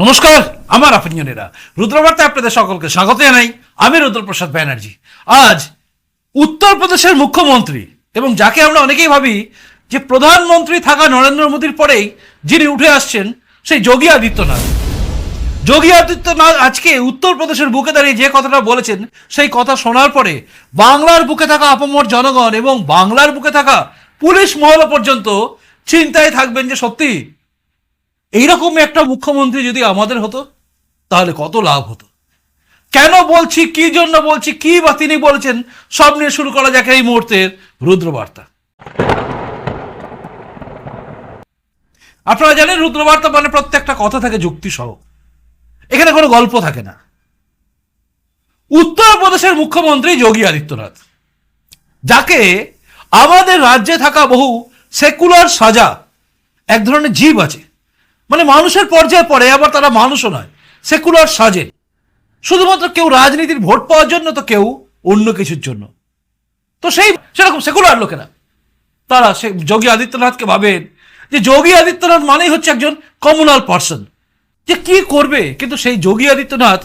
নমস্কার, আমার আপনজনেরা। রুদ্রবার্তা আপনাদের সকলকে স্বাগত জানাই। আমি রুদ্রপ্রসাদ ব্যানার্জি। আজ উত্তরপ্রদেশের মুখ্যমন্ত্রী এবং যাকে আমরা অনেকেই ভাবি যে প্রধানমন্ত্রী থাকা নরেন্দ্র মোদীর পরেই যিনি উঠে আসছেন, সেই যোগী আদিত্যনাথ। যোগী আদিত্যনাথ আজকে উত্তরপ্রদেশের বুকে দাঁড়িয়ে যে কথাটা বলেছেন, সেই কথা শোনার পরে বাংলার বুকে থাকা আপমর জনগণ এবং বাংলার বুকে থাকা পুলিশ মহল পর্যন্ত চিন্তায় থাকবেন যে সত্যি এইরকম একটা মুখ্যমন্ত্রী যদি আমাদের হতো, তাহলে কত লাভ হতো? কেন বলছি, কি জন্য বলছি, কি বা তিনি বলেছেন, সব নিয়ে শুরু করা যাক এই মুহূর্তের রুদ্রবার্তা। আপনারা জানেন, রুদ্রবার্তা মানে প্রত্যেকটা কথা থাকে যুক্তি সহ এখানে কোনো গল্প থাকে না। উত্তরপ্রদেশের মুখ্যমন্ত্রী যোগী আদিত্যনাথ, যাকে আমাদের রাজ্যে থাকা বহু সেকুলার সাজা, এক ধরনের জীব আছে মানে মানুষের পর্যায়ে পড়ে, আবার তারা মানুষও নয়। সেকুলার সাজে। শুধুমাত্র কেউ রাজনীতির ভোট পাওয়ার জন্য তো কেউ অন্য কিছুর জন্য। তো সেই সেরকম সেকুলার লোকেরা। তারা সে যোগী আদিত্যনাথকে ভাবেন যে যোগী আদিত্যনাথ মানেই হচ্ছে একজন কমনাল পার্সন যে কি করবে? কিন্তু সেই যোগী আদিত্যনাথ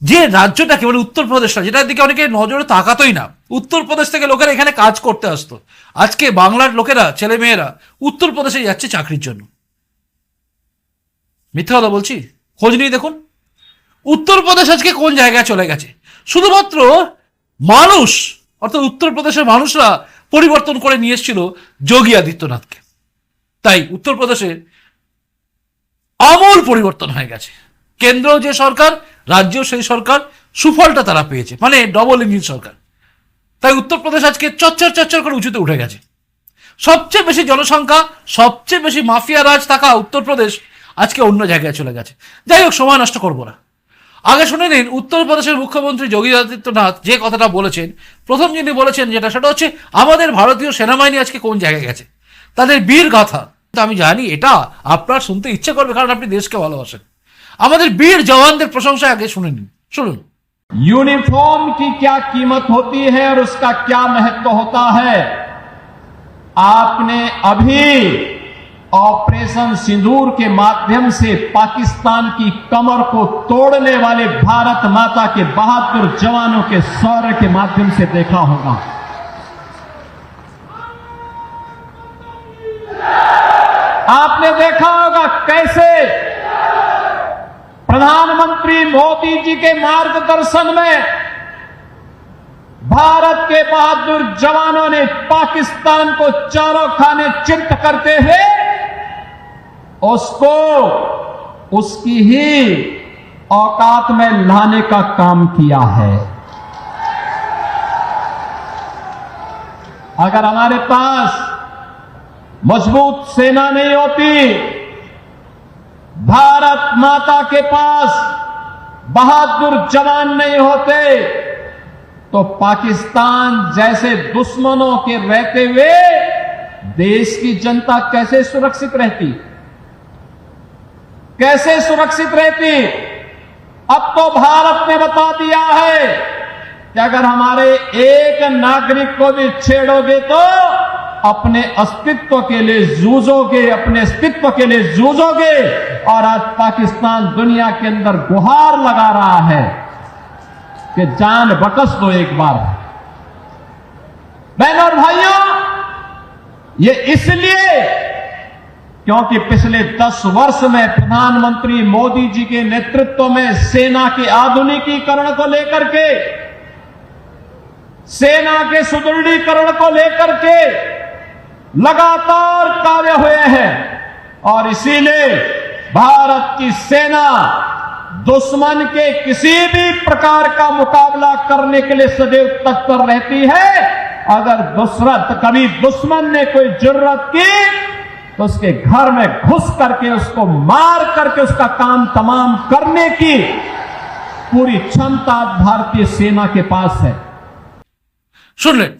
যে রাজ্যটাকে মানে উত্তরপ্রদেশটা, যেটার দিকে অনেকে নজরে তাকাতোই না, উত্তরপ্রদেশ থেকে লোকেরা এখানে কাজ করতে আসতো। আজকে বাংলার লোকেরা ছেলে মেয়েরা উত্তরপ্রদেশে যাচ্ছে চাকরির জন্য। মিথ্যা কথা বলছি? খোঁজ নিয়ে দেখুন। উত্তরপ্রদেশ আজকে কোন জায়গায় চলে গেছে? শুধুমাত্র মানুষ, অর্থাৎ উত্তরপ্রদেশের মানুষরা পরিবর্তন করে নিয়ে এসেছিল যোগী আদিত্যনাথকে। তাই উত্তরপ্রদেশে আমূল পরিবর্তন হয়ে গেছে। কেন্দ্র যে সরকার, রাজ্য সেই সরকার, সুফলটা তারা পেয়েছে। মানে ডবল ইঞ্জিন সরকার। তাই উত্তরপ্রদেশ আজকে চচ্চর চচ্চর করে উঁচুতে উঠে গেছে। সবচেয়ে বেশি জনসংখ্যা, সবচেয়ে বেশি মাফিয়া রাজ থাকা উত্তরপ্রদেশ আজকে অন্য জায়গায় চলে গেছে যাই হোক সময় নষ্ট করবো না আগে শুনে নিন উত্তরপ্রদেশের মুখ্যমন্ত্রী যোগী আদিত্যনাথ যে কথাটা বলেছেন প্রথম যিনি বলেছেন যেটা সেটা হচ্ছে আমাদের ভারতীয় সেনাবাহিনী আজকে কোন জায়গায় গেছে তাদের বীর গাথা তো আমি জানি এটা আপনার শুনতে ইচ্ছে করবে কারণ আপনি দেশকে ভালোবাসেন আমাদের বীর জওয়ানদের প্রশংসা আগে শুনে নিন শুনুন यूनिफॉर्म की क्या कीमत होती है और उसका क्या महत्व होता है आपने अभी ऑपरेशन सिंदूर के माध्यम से पाकिस्तान की कमर को तोड़ने वाले भारत माता के बहादुर जवानों के शौर्य के माध्यम से देखा होगा। आपने देखा होगा कैसे प्रधानमंत्री मोदी जी के मार्गदर्शन में भारत के बहादुर जवानों ने पाकिस्तान को चारों खाने चिंत करते हुए उसको उसकी ही औकात में लाने का काम किया है। अगर हमारे पास मज़बूत सेना नहीं होती, भारत माता के पास बहादुर जवान नहीं होते तो पाकिस्तान जैसे दुश्मनों के रहते हुए देश की जनता कैसे सुरक्षित रहती? कैसे सुरक्षित रहती? अब तो भारत ने बता दिया है कि अगर हमारे एक नागरिक को भी छेड़ोगे तो अपने अस्तित्व के लिए जूझोगे, अपने अस्तित्व के लिए जूझोगे और आज पाकिस्तान दुनिया के अंदर गुहार लगा रहा है कि जान बकस दो एक बार। बहनों और भाइयों, ये इसलिए क्योंकि पिछले दस वर्ष में प्रधानमंत्री मोदी जी के नेतृत्व में सेना के आधुनिकीकरण को लेकर के, सेना के सुदृढ़ीकरण को लेकर के लगातार कार्य हुए हैं। और इसीलिए भारत की सेना दुश्मन के किसी भी प्रकार का मुकाबला करने के लिए सदैव तत्पर रहती है। अगर दूसरा कभी दुश्मन ने कोई ज़रूरत की तो उसके घर में घुस करके उसको मार करके उसका काम तमाम करने की पूरी क्षमता भारतीय सेना के पास है শুনলেন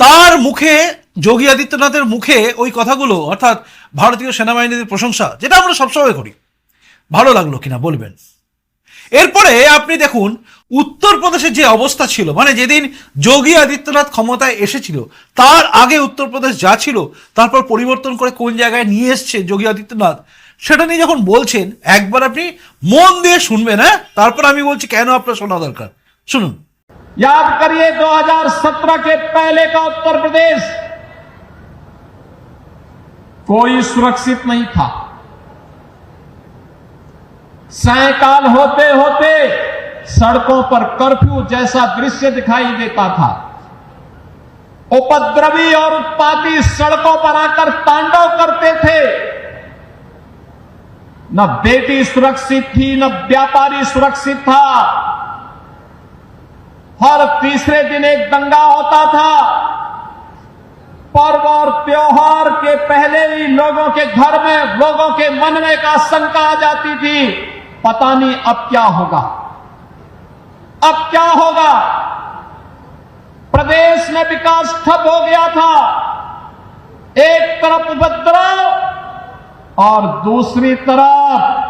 তার মুখে যোগী আদিত্যনাথের মুখে ওই কথাগুলো অর্থাৎ ভারতীয় সেনাবাহিনীর প্রশংসা যেটা আমরা সবসময় করি ভালো লাগলো কিনা বলবেন এরপরে আপনি দেখুন উত্তরপ্রদেশের যে অবস্থা ছিল মানে যেদিন যোগী আদিত্যনাথ ক্ষমতায় এসেছিল তার আগে উত্তরপ্রদেশ যা ছিল তারপর পরিবর্তন করে কোন জায়গায় নিয়ে এসছে যোগী আদিত্যনাথ সেটা নিয়ে যখন বলছেন একবার আপনি মন দিয়ে শুনবেন হ্যাঁ তারপর আমি বলছি কেন আপনার শোনা দরকার শুনুন याद करिए 2017 के पहले का उत्तर प्रदेश कोई सुरक्षित नहीं था सायकाल होते होते सड़कों पर कर्फ्यू जैसा दृश्य दिखाई देता था। उपद्रवी और उत्पाती सड़कों पर आकर तांडव करते थे। न बेटी सुरक्षित थी, न व्यापारी सुरक्षित था। हर तीसरे दिन एक दंगा होता था। पर्व और त्योहार के पहले ही लोगों के घर में, लोगों के मन में एक आशंका आ जाती थी। पता नहीं अब क्या होगा। अब क्या होगा? प्रदेश में विकास ठप हो गया था। एक तरफ़ उपद्रव और दूसरी तरफ़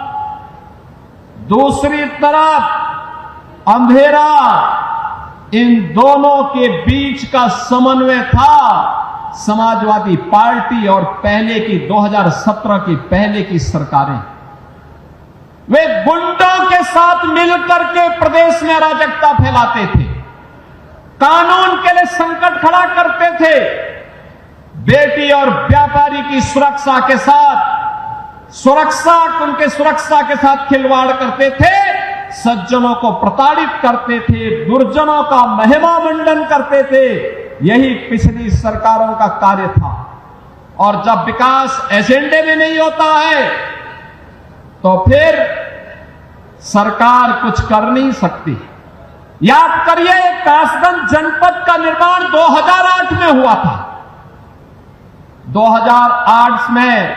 दूसरी तरफ़ अंधेरा। इन दोनों के बीच का समन्वय था। समाजवादी पार्टी और पहले की 2017 की पहले की सरकारें। वे गुंडों के साथ मिलकर के प्रदेश में अराजकता फैलाते थे। कानून के लिए संकट खड़ा करते थे। बेटी और व्यापारी की सुरक्षा के साथ, सुरक्षा, उनके सुरक्षा के साथ खिलवाड़ करते थे, सज्जनों को प्रताड़ित करते थे, दुर्जनों का महिमा मंडन करते थे। यही पिछली सरकारों का कार्य था। और जब विकास एजेंडे में नहीं होता है तो फिर सरकार कुछ कर नहीं सकती। याद करिए कासगंज जनपद का निर्माण 2008 में हुआ था। 2008 में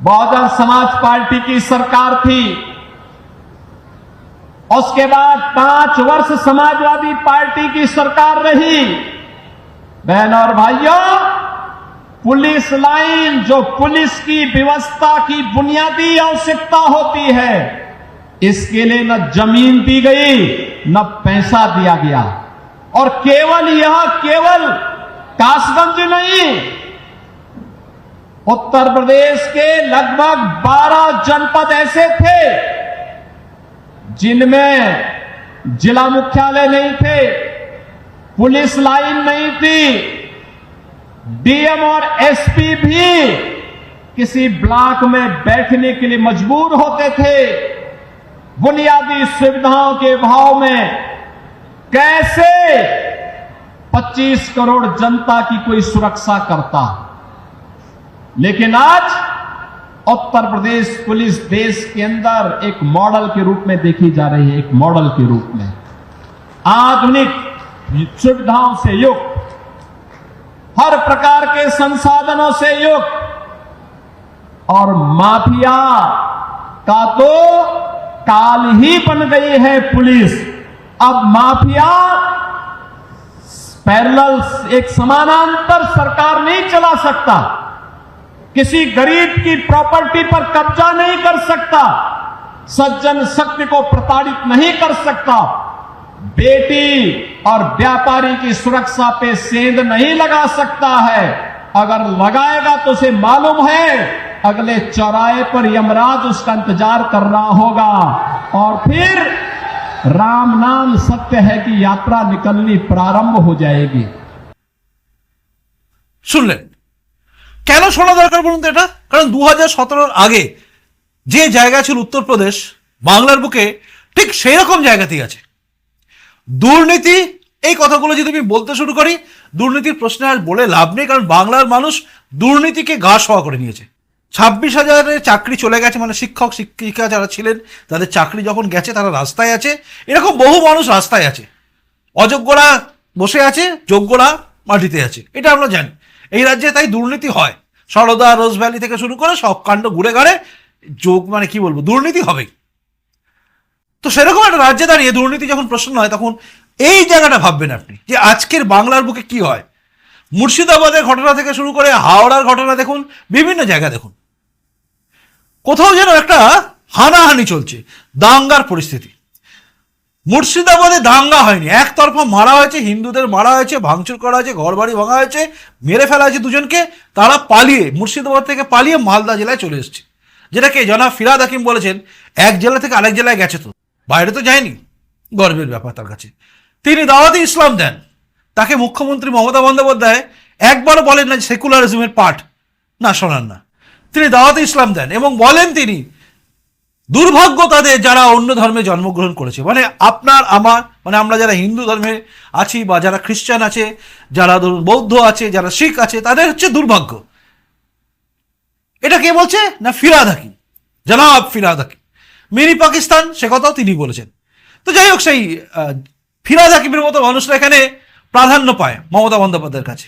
बहुजन समाज पार्टी की सरकार थी। उसके बाद पाँच वर्ष समाजवादी पार्टी की सरकार रही। बहनों और भाइयों पुलिस लाइन जो पुलिस की व्यवस्था की बुनियादी आवश्यकता होती है, इसके लिए न ज़मीन दी गई, न पैसा दिया गया। और केवल यह, केवल कासगंज नहीं, उत्तर प्रदेश के लगभग 12 जनपद ऐसे थे, जिनमें जिला मुख्यालय नहीं थे, पुलिस लाइन नहीं थी डीएम और एसपी भी किसी ब्लॉक में बैठने के लिए मजबूर होते थे। बुनियादी सुविधाओं के भाव में कैसे 25 करोड़ जनता की कोई सुरक्षा करता? लेकिन आज उत्तर प्रदेश पुलिस देश के अंदर एक मॉडल के रूप में देखी जा रही है, एक मॉडल के रूप में। आधुनिक सुविधाओं से युक्त हर प्रकार के संसाधनों से युक्त। और माफिया का तो काल ही बन गई है पुलिस। अब माफिया पैरल एक समानांतर सरकार नहीं चला सकता। किसी गरीब की प्रॉपर्टी पर कब्जा नहीं कर सकता। सज्जन शक्ति को प्रताड़ित नहीं कर सकता। बेटी और व्यापारी की सुरक्षा पे सेंध नहीं लगा सकता है अगर लगाएगा तो उसे मालूम है अगले चौराहे पर यमराज उसका इंतजार कर रहा होगा और फिर राम नाम सत्य है कि यात्रा निकलनी प्रारंभ हो जाएगी শুনলেন কেন শোনা দরকার বলুন তো এটা কারণ দু হাজার সতেরোর আগে যে জায়গা ছিল উত্তরপ্রদেশ বাংলার বুকে ঠিক সেই রকম জায়গাতেই আছে দুর্নীতি, এই কথাগুলো যদি আমি বলতে শুরু করি, দুর্নীতির প্রশ্নে আর বলে লাভ নেই, কারণ বাংলার মানুষ দুর্নীতিকে গা সওয়া করে নিয়েছে। ছাব্বিশ হাজারের চাকরি চলে গেছে মানে শিক্ষক, শিক্ষিকা যারা ছিলেন, তাদের চাকরি যখন গেছে, তারা রাস্তায় আছে। এরকম বহু মানুষ রাস্তায় আছে। অযোগ্যরা বসে আছে, যোগ্যরা মাটিতে আছে। এটা আমরা জানি। এই রাজ্যে তাই দুর্নীতি হয়। সরদা, রোজ ভ্যালি থেকে শুরু করে সব কাণ্ড ঘুরে ঘাড়ে যোগ মানে কি বলব, দুর্নীতি হবেই। তো সেরকম একটা রাজ্যে দাঁড়িয়ে দুর্নীতি যখন প্রশ্ন হয়, তখন এই জায়গাটা ভাববেন আপনি যে আজকের বাংলার বুকে কি হয়। মুর্শিদাবাদের ঘটনা থেকে শুরু করে হাওড়ার ঘটনা দেখুন, বিভিন্ন জায়গা দেখুন। কোথাও যেন একটা হানাহানি চলছে, দাঙ্গার পরিস্থিতি। মুর্শিদাবাদে দাঙ্গা হয়নি। একতরফা মারা হয়েছে, হিন্দুদের মারা হয়েছে, ভাঙচুর করা হয়েছে ঘর বাড়ি ভাঙা হয়েছে, মেরে ফেলা হয়েছে দুজনকে, তারা পালিয়ে মুর্শিদাবাদ থেকে পালিয়ে মালদা জেলায় চলে এসেছে। যেটাকে জনাব ফিরাদ হাকিম বলেছেন, এক জেলা থেকে আরেক জেলায় গেছে তো। বাইরে তো যায়নি। গর্বের ব্যাপার তার কাছে। তিনি দাওয়াতে ইসলাম দেন। তাকে মুখ্যমন্ত্রী মমতা বন্দ্যোপাধ্যায় একবারও বলেন না সেকুলারিজমের পাঠ না শোনান না। তিনি দাওয়াতে ইসলাম দেন এবং বলেন তিনি, দুর্ভাগ্য তাদের যারা অন্য ধর্মে জন্মগ্রহণ করেছে। মানে আপনার, আমার মানে আমরা যারা হিন্দু ধর্মে আছি বা যারা খ্রিস্টান আছে, যারা ধরুন বৌদ্ধ আছে, যারা শিখ আছে, তাদের হচ্ছে দুর্ভাগ্য। এটা কে বলছে? না ফিরাদ হাকিম। জনাব ফিরাদ হাকিম। মিনি পাকিস্তান, সে কথাও তিনি বলেছেন। তো যাই হোক, সেই ফিরাদ হাকিমের মতো মানুষরা এখানে প্রাধান্য পায় মমতা বন্দ্যোপাধ্যায়ের কাছে।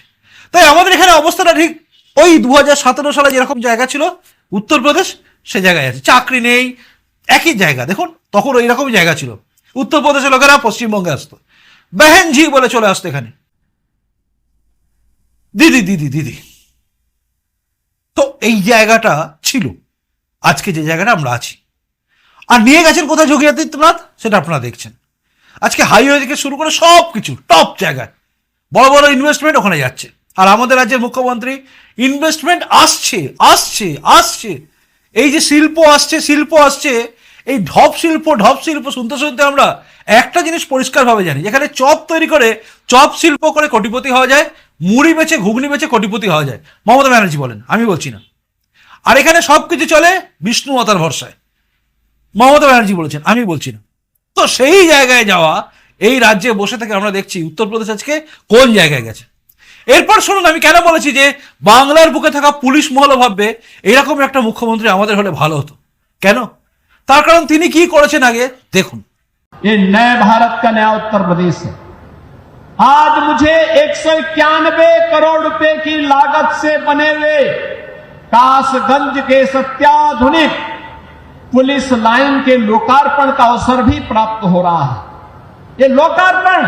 তাই আমাদের এখানে অবস্থাটা ঠিক ওই দু হাজার সতেরো সালে যেরকম জায়গা ছিল, উত্তরপ্রদেশ সে জায়গায় আছে। চাকরি নেই, একই জায়গা। দেখুন, তখন ওই রকমই জায়গা ছিল। উত্তরপ্রদেশের লোকেরা পশ্চিমবঙ্গে আসতো। বেহেনজি বলে চলে আসতো এখানে। দিদি দিদি দিদি। তো এই জায়গাটা ছিল। আজকে যে জায়গাটা আমরা আছি। আর নিয়ে গেছেন কোথায় যোগী আদিত্যনাথ? সেটা আপনারা দেখছেন। আজকে হাইওয়ে থেকে শুরু করে সব কিছু টপ জায়গায়। বড় বড় ইনভেস্টমেন্ট ওখানে যাচ্ছে। আর আমাদের রাজ্যের মুখ্যমন্ত্রী ইনভেস্টমেন্ট আসছে আসছে আসছে। এই যে শিল্প আসছে শিল্প আসছে, এই ঢপ শিল্প ঢপ শিল্প শুনতে শুনতে আমরা একটা জিনিস পরিষ্কারভাবে জানি। যেখানে চপ তৈরি করে, চপ শিল্প করে কোটিপতি হওয়া যায়, মুড়ি বেচে, ঘুগনি বেচে কোটিপতি হওয়া যায়। মমতা ব্যানার্জি বলেন, আমি বলছি না। আর এখানে সব কিছু চলে বিষ্ণু মাতার ভরসায়। মমতা ব্যানার্জি বলেছেন আমি বলছি না তো সেই জায়গায় যাওয়া এই রাজ্যে বসে থেকে আমরা দেখছি উত্তরপ্রদেশ আজকে কোন জায়গায় গেছে এরপর শুনুন আমি কেন বলেছি যে বাংলার বুকে থাকা পুলিশ মহল ভাববে এরকম একটা মুখ্যমন্ত্রী আমাদের হলে ভালো হতো কেন তার কারণ তিনি কি করেছেন আগে দেখুন ये नए भारत का नया उत्तर प्रदेश है आज मुझे एक करोड़ रुपए की लागत से बने हुए कासगंज के सत्याधुनिक पुलिस लाइन के लोकार्पण का अवसर भी प्राप्त हो रहा है। ये लोकार्पण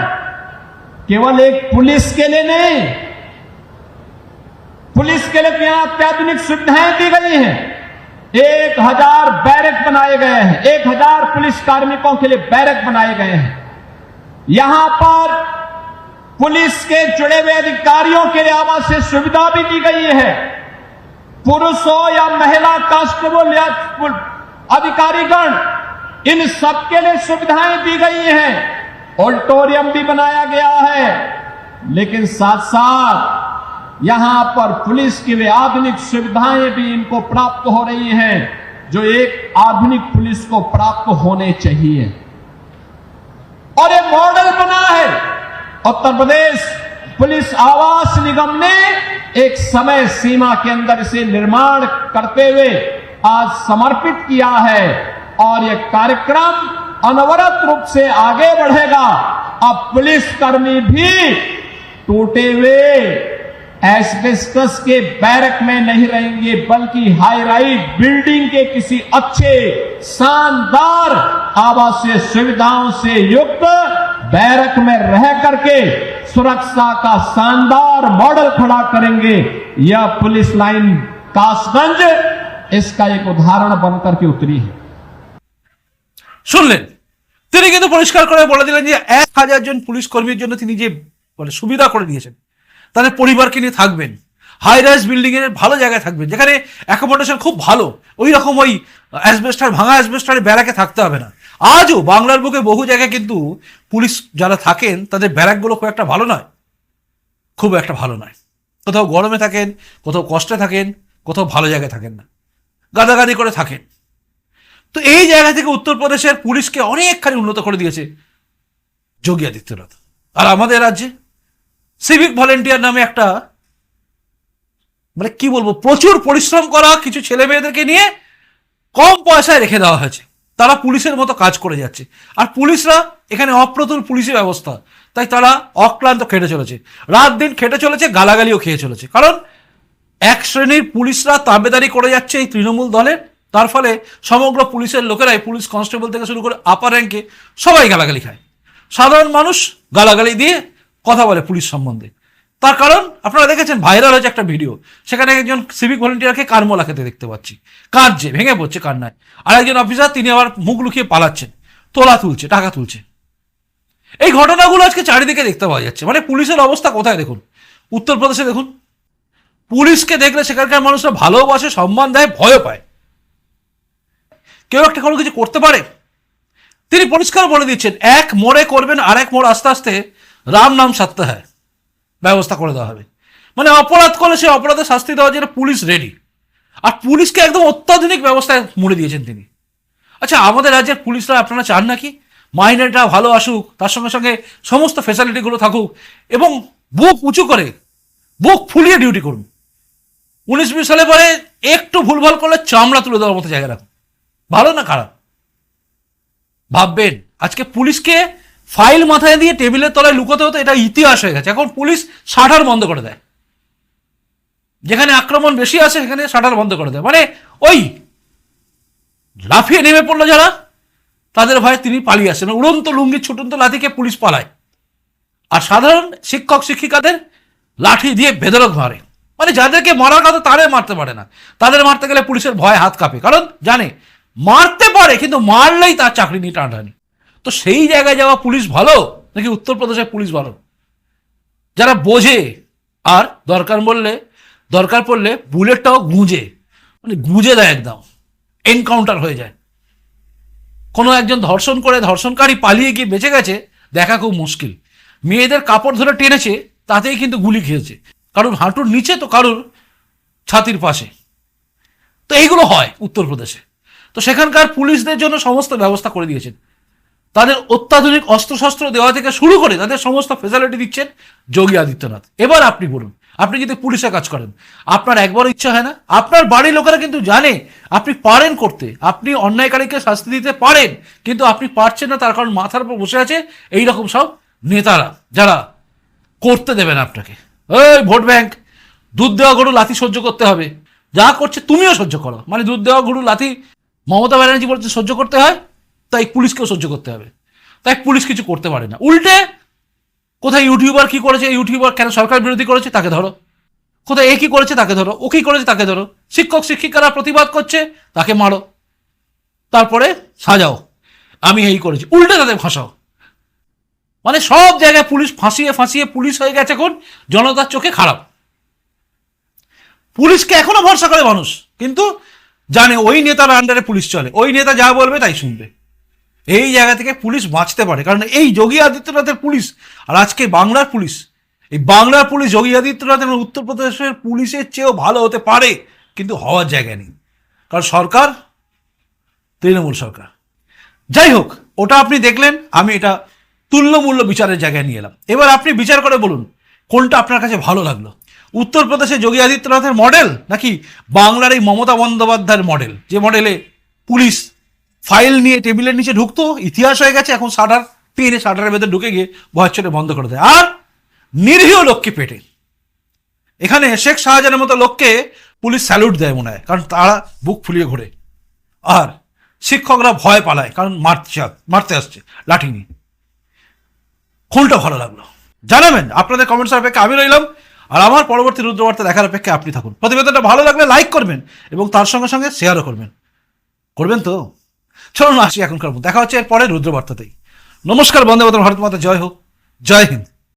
केवल एक पुलिस के लिए नहीं, पुलिस के लिए यहाँ अत्याधुनिक सुविधाएँ दी गई हैं। एक हज़ार बैरक बनाए गए हैं, एक हज़ार पुलिस कार्मिकों के लिए बैरक बनाए गए हैं। यहाँ पर पुलिस के जुड़े हुए अधिकारियों के लिए आवासीय सुविधा भी दी गई है। पुरुष हो या महिला कांस्टेबल या अधिकारीगण, इन सबके लिए सुविधाएँ दी गई हैं। ऑडिटोरियम भी बनाया गया है। लेकिन साथ साथ यहाँ पर पुलिस की वे आधुनिक सुविधाएँ भी इनको प्राप्त हो रही हैं, जो एक आधुनिक पुलिस को प्राप्त होने चाहिए। और एक मॉडल बना है। उत्तर प्रदेश पुलिस आवास निगम ने एक समय सीमा के अंदर इसे निर्माण करते हुए आज समर्पित किया है और यह कार्यक्रम अनवरत रूप से आगे बढ़ेगा। अब पुलिसकर्मी भी टूटे हुए एस्बेस्टस के बैरक में नहीं रहेंगे, बल्कि हाई राइज बिल्डिंग के किसी अच्छे, शानदार आवासीय सुविधाओं से युक्त बैरक में रह करके सुरक्षा का शानदार मॉडल खड़ा करेंगे। यह पुलिस लाइन कासगंज इसका एक उदाहरण बनकर के उतरी है শুনলেন তিনি কিন্তু পরিষ্কার করে বলে দিলেন যে এক হাজার জন পুলিশ কর্মীর জন্য তিনি যে মানে সুবিধা করে দিয়েছেন তাদের পরিবারকে নিয়ে থাকবেন হাই রাইজ বিল্ডিং এর ভালো জায়গায় থাকবেন যেখানে অ্যাকোমোডেশন খুব ভালো ওই রকম ওই অ্যাসবেস্টার ভাঙা অ্যাসবেস্টারের ব্যারাকে থাকতে হবে না আজও বাংলার বুকে বহু জায়গায় কিন্তু পুলিশ যারা থাকেন তাদের ব্যারাকগুলো খুব একটা ভালো নয় খুব একটা ভালো নয় কোথাও গরমে থাকেন কোথাও কষ্টে থাকেন কোথাও ভালো জায়গায় থাকেন না গাদাগাদি করে থাকেন। তো এই জায়গা থেকে উত্তরপ্রদেশের পুলিশকে অনেকখানি উন্নত করে দিয়েছে যোগী আদিত্যনাথ। আর আমাদের রাজ্যে সিভিক ভলেন্টিয়ার নামে একটা মানে কি বলব, প্রচুর পরিশ্রম করা কিছু ছেলে মেয়েদেরকে নিয়ে কম পয়সায় রেখে দেওয়া হয়েছে। তারা পুলিশের মতো কাজ করে যাচ্ছে। আর পুলিশরা এখানে অপ্রতুল পুলিশি ব্যবস্থা। তাই তারা অক্লান্ত খেটে চলেছে। রাত দিন খেটে চলেছে, গালাগালিও খেয়ে চলেছে। কারণ এক শ্রেণির পুলিশরা তাবেদারি করে যাচ্ছে এই তৃণমূল দলের। তার ফলে সমগ্র পুলিশের লোকেরাই পুলিশ কনস্টেবল থেকে শুরু করে আপার র্যাঙ্কে সবাই গালাগালি খায়। সাধারণ মানুষ গালাগালি দিয়ে কথা বলে পুলিশ সম্বন্ধে। তার কারণ, আপনারা দেখেছেন ভাইরাল হয়েছে একটা ভিডিও সেখানে একজন সিভিক ভলেন্টিয়ারকে কারমোলা খেতে দেখতে পাচ্ছি। কাঁদছে ভেঙে পড়ছে কান্নায় আর একজন অফিসার তিনি আবার মুখ লুকিয়ে পালাচ্ছেন। তোলা তুলছে, টাকা তুলছে। এই ঘটনাগুলো আজকে চারিদিকে দেখতে পাওয়া যাচ্ছে। মানে পুলিশের অবস্থা কোথায় দেখুন? উত্তরপ্রদেশে দেখুন। পুলিশকে দেখলে সেখানকার মানুষরা ভালোবাসে, সম্মান দেয় ভয় পায়। কেউ একটা কোনো কিছু করতে পারে? তিনি পরিষ্কার বলে দিচ্ছেন, এক মোড়ে করবেন আর এক মোড় আস্তে আস্তে রাম নাম সারতে হয়। ব্যবস্থা করে দেওয়া হবে। মানে অপরাধ করলে সেই অপরাধের শাস্তি দেওয়ার জন্য পুলিশ রেডি আর পুলিশকে একদম অত্যাধুনিক ব্যবস্থায় মুড়ে দিয়েছেন তিনি। আচ্ছা আমাদের রাজ্যের পুলিশরা আপনারা চান নাকি? মাইনেটা ভালো আসুক, তার সঙ্গে সঙ্গে সমস্ত ফেসিলিটিগুলো থাকুক, এবং বুক উঁচু করে, বুক ফুলিয়ে ডিউটি করুন। উনিশ বিশ সালে পরে একটু ভুলভাল করলে চামড়া তুলে দেওয়ার মতো জায়গা রাখুন ভালো না খারাপ? ভাববেন। আজকে পুলিশকে ফাইল মাথায় দিয়ে টেবিলের তলায় লুকোতে হতো, এটা ইতিহাস হয়ে গেছে। এখন পুলিশ শাটার বন্ধ করে দেয়। যেখানে আক্রমণ বেশি আছে, সেখানে শাটার বন্ধ করে দেয়। মানে ওই লাফিয়ে নেমে পড়ল যারা, তাদের ভয়ে তিনি পালিয়ে আসেন। উড়ন্ত লুঙ্গি, ছুটন্ত লাঠিকে পুলিশ পালায়। আর সাধারণ শিক্ষক, শিক্ষিকাদের লাঠি দিয়ে বেদরক মারে। মানে যাদেরকে মারার কথা তাদের মারতে পারে না। তাদের মারতে গেলে পুলিশের ভয় হাত কাঁপে। কারণ জানে, মারতে পারে, কিন্তু মারলেই তার চাকরি নিয়ে টানাটানি তো সেই জায়গায় যাওয়া পুলিশ ভালো, নাকি উত্তরপ্রদেশের পুলিশ ভালো? যারা বোঝে, আর দরকার বললে দরকার পড়লে বুলেটটাও গুঁজে মানে গুঁজে দেয় একদম এনকাউন্টার হয়ে যায়। কোনো একজন ধর্ষণ করে, ধর্ষণকারী পালিয়ে গিয়ে বেঁচে গেছে, দেখা খুব মুশকিল। মেয়েদের কাপড় ধরে টেনেছে, তাতেই কিন্তু গুলি খেয়েছে। কারোর হাঁটুর নিচে তো কারোর ছাতির পাশে। তো এইগুলো হয় উত্তরপ্রদেশে। তো সেখানকার পুলিশদের জন্য সমস্ত ব্যবস্থা করে দিয়েছেন। তাদের অত্যাধুনিক অস্ত্রশস্ত্র দেওয়া থেকে শুরু করে তাদের সমস্ত ফেসিলিটি দিচ্ছেন যোগী আদিত্যনাথ। এবার আপনি বলুন, আপনি যদি পুলিশে কাজ করেন, আপনার একবার ইচ্ছা হয় না? আপনার বাড়ির লোকেরা কিন্তু জানে, আপনি পারেন করতে। আপনি অন্যায়কারীকে শাস্তি দিতে পারেন, কিন্তু আপনি পারছেন না, তার কারণ মাথার উপর বসে আছে এই রকম সব নেতারা যারা করতে দেবেন আপনাকে। ওই ভোট ব্যাংক, দুধ দেওয়া গরু লাথি সহ্য করতে হবে। যা করছে তুমিও সহ্য করো। মানে দুধ দেওয়া গরু লাথি মমতা ব্যানার্জি বলছে সহ্য করতে হয়, তাই পুলিশকেও সহ্য করতে হবে। তাই পুলিশ কিছু করতে পারে না। উল্টে কোথায় ইউটিউবার কি করেছে ইউটিউবার কেন সরকার বিরোধী করেছে তাকে ধরো। কোথায় এ কি করেছে তাকে ধরো, ও কি করেছে তাকে ধরো। শিক্ষক, শিক্ষিকারা প্রতিবাদ করছে, তাকে মারো। তারপরে সাজাও। আমি এই করেছি। উল্টে তাদের ফাঁসাও। মানে সব জায়গায় পুলিশ ফাঁসিয়ে ফাঁসিয়ে পুলিশ হয়ে গেছে এখন, জনতার চোখে খারাপ। পুলিশকে এখনও ভরসা করে মানুষ, কিন্তু জানে ওই নেতার আন্ডারে পুলিশ চলে। ওই নেতা যা বলবে তাই শুনবে। এই জায়গা থেকে পুলিশ বাঁচতে পারে, কারণ এই যোগী আদিত্যনাথের পুলিশ, আর আজকে বাংলার পুলিশ, এই বাংলার পুলিশ যোগী আদিত্যনাথ এবং উত্তরপ্রদেশের পুলিশের চেয়েও ভালো হতে পারে, কিন্তু হওয়ার জায়গা নেই। কারণ সরকার, তৃণমূল সরকার। যাই হোক, ওটা আপনি দেখলেন, আমি এটা তুল্যমূল্য বিচারের জায়গায় নিয়ে এলাম। এবার আপনি বিচার করে বলুন, কোনটা আপনার কাছে ভালো লাগল? উত্তরপ্রদেশে যোগী আদিত্যনাথের মডেল নাকি বাংলার এই মমতা বন্দ্যোপাধ্যায়ের মডেল? যে মডেলে পুলিশ ফাইল নিয়ে টেবিলের নিচে ঢুকতো, ইতিহাস হয়ে গেছে, এখন শাটার টেনে শাটারের ভেতরে ঢুকে গিয়ে ভয় চলে বন্ধ করে দেয়। আর নিরীহ লোককে পেটে। এখানে শেখ শাহজাহানের মতো লোককে পুলিশ স্যালুট দেয় মনে হয়, কারণ তারা বুক ফুলিয়ে ঘোরে। আর শিক্ষকরা ভয় পালায়, কারণ মারতে মারতে আসছে, লাঠি নিয়ে। কোনটা ভালো লাগল। জানাবেন, আপনাদের কমেন্টস অপেক্ষা আমি রইলাম। আর আমার পরবর্তী রুদ্রবার্তা দেখার অপেক্ষা আপনি থাকুন। প্রতিবেদনটা ভালো লাগলে লাইক করবেন এবং তার সঙ্গে সঙ্গে শেয়ারও করবেন। করবেন তো? চলুন আসি এখনকার দেখা হচ্ছে এর পরে রুদ্রবার্তাতেই। নমস্কার, বন্দে মাতরম, ভারত মাতা, জয় হোক। জয় হিন্দ।